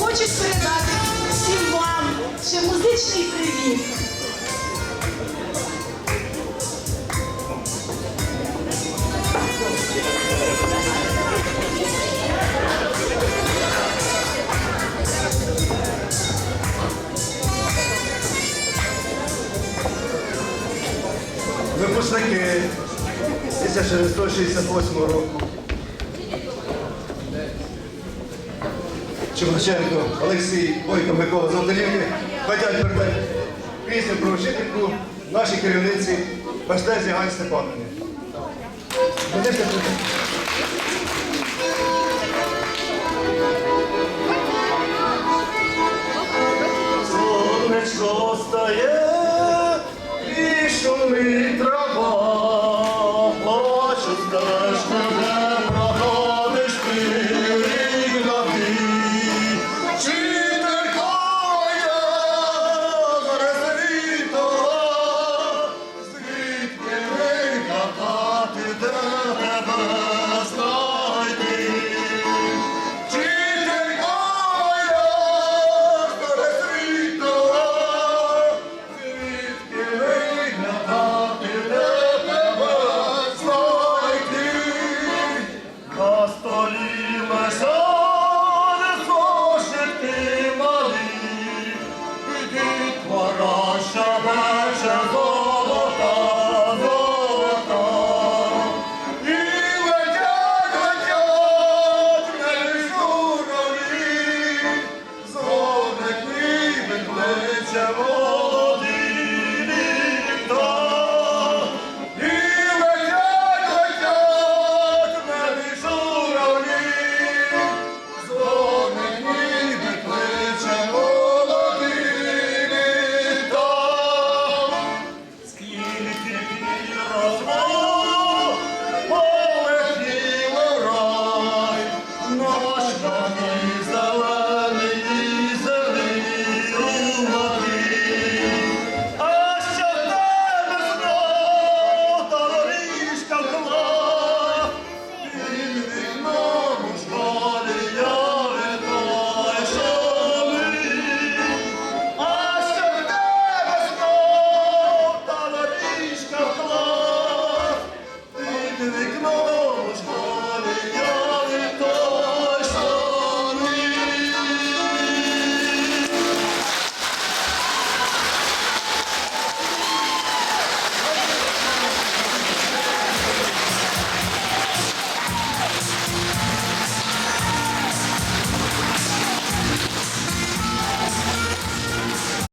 хочуть передати всім вам ще музичний привіт. Випускники 1968 року. Чумаченко, Олексій, Бойко, Микола Золотолівки хотять передати пісню про вчительку нашій керівниці Пастезі Галь Степановні.